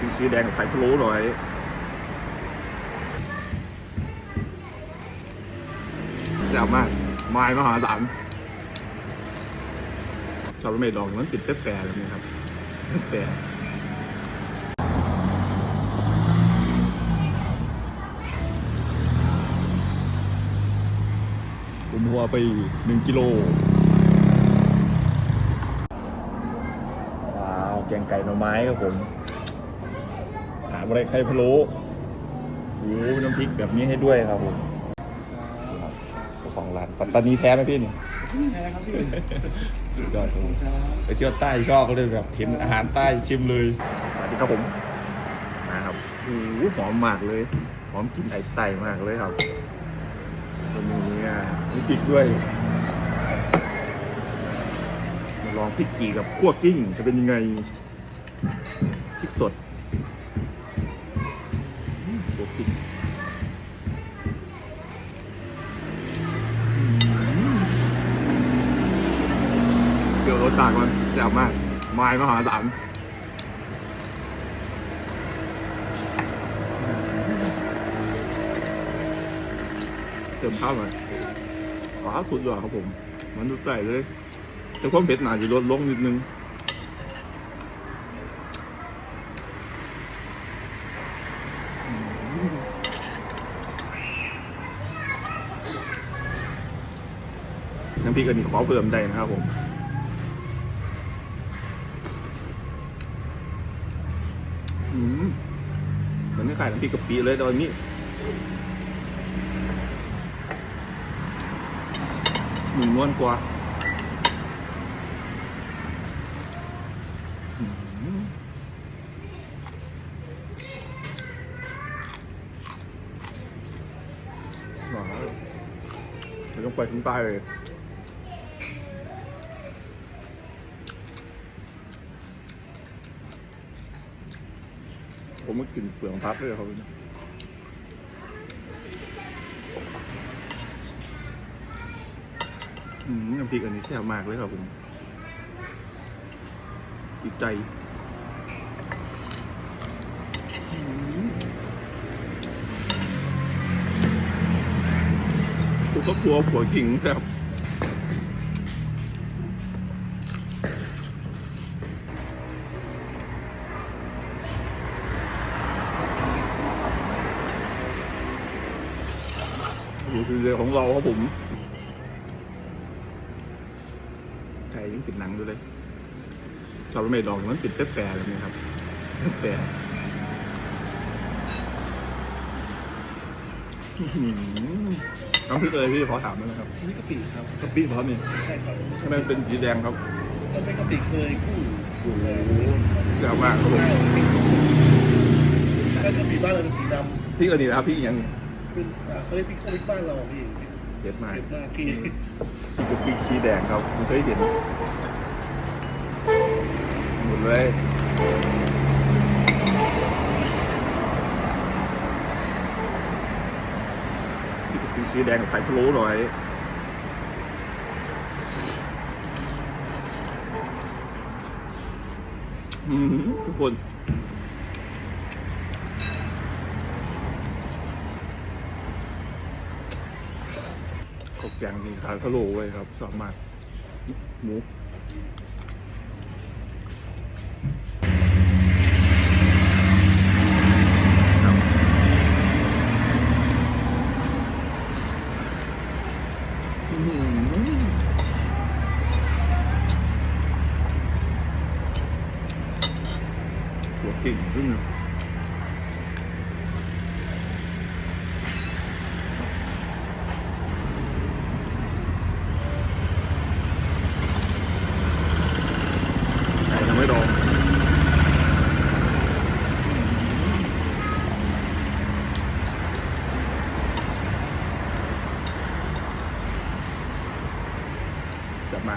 ปีสีแดงกับไข่พะโล้หน่อยแซ่บมากไม้มหาศาลชอบรสเมล์ดองมันติดแป๊ะๆแบบนี้ครับแป๊ะผมหัวไปหนึ่งกิโล ว้าว แกงไก่หน่อไม้ครับผม อะไรไข่พะโล้โอ้โหน้ำพริกแบบนี้ให้ด้วยครับผมครับเจ้าของร้านปัตตานีแท้ไหมพี่นี่แท้ครับพี่สุดยอดครับผมไปเที่ยวใต้ชอบก็เลยแบบเห็นอาหารใต้ชิมเลยสวัสดีครับผมนะครับโอ้โหหอมมากเลยหอมกลินไอไตมากเลยครับตัวนี้อะมีพริกด้วยมาลองพริกจีกับขั่วกิ้งจะเป็นยังไงพริกสด อืมตัวพริกอืมเดี๋ยวรสต่างกันแซ่บมากไม้มหาศาลเติมข้าวหน่อยว้าสุดยอดครับผม มันดูใจเลย แต่ความเผ็ดหนาจะลดลงนิดนึง น้ำพริกอันนี้ขอเพิ่มได้นะครับผมอืมมันไม่ขายน้ำพริกกะปิเลยตอนนี้หนึ่งนวลกว่าอืมหวานเราต้องไปถึงใต้เลย ผมมากินเปลือกพับเลยครับอืมน้ำพริกอันนี้แซ่บมากเลยครับผมติดใจอืมกครอบครัวผัวกิ่งครับ อยู่คือเรือของเราครับผมไก่ยังติดหนังอยู่เลยชอบรสเมล์ดองมันติดแป๊ะๆแบบนี้ครับแป๊ะอื้อหือน้ำพริกอะไรพี่ขอถามได้ไหมครับนี่กะปิครับกะปิเพราะนี่ใช่ครับทำไมมันเป็นสีแดงครับมันเป็นกะปิเคยกู้โอ้โหแซ่บมากครับผมถ้ากะปิบ้านเราจะสีดพริกอันนี้นะครับพริกอย่างำ เป็นอ่าเขาเรียกพริกสวิตบ้านเราพี่เผ็ดมากเผ็ดมากพี่กะปิสีแดงครับผมเคยเห็นหมดเลยที่กะปิสีแดงกับไข่พะโล้หน่อยอืมทุกคน ข้าวแกงมีขายพะโลไว้ครับชอบมากหมูครับอื้อหือหัวกิ่งขึ้นเลยไก่ทำไม่ดองจับมา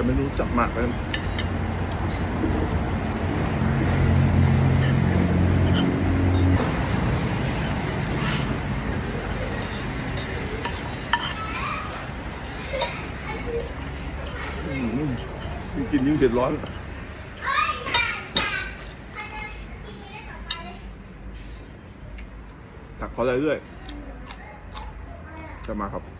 จะไม่รู้สับมากเลยอืมกินยิ่งเดือดร้อนตักขอเรื่อยๆจะมาครับ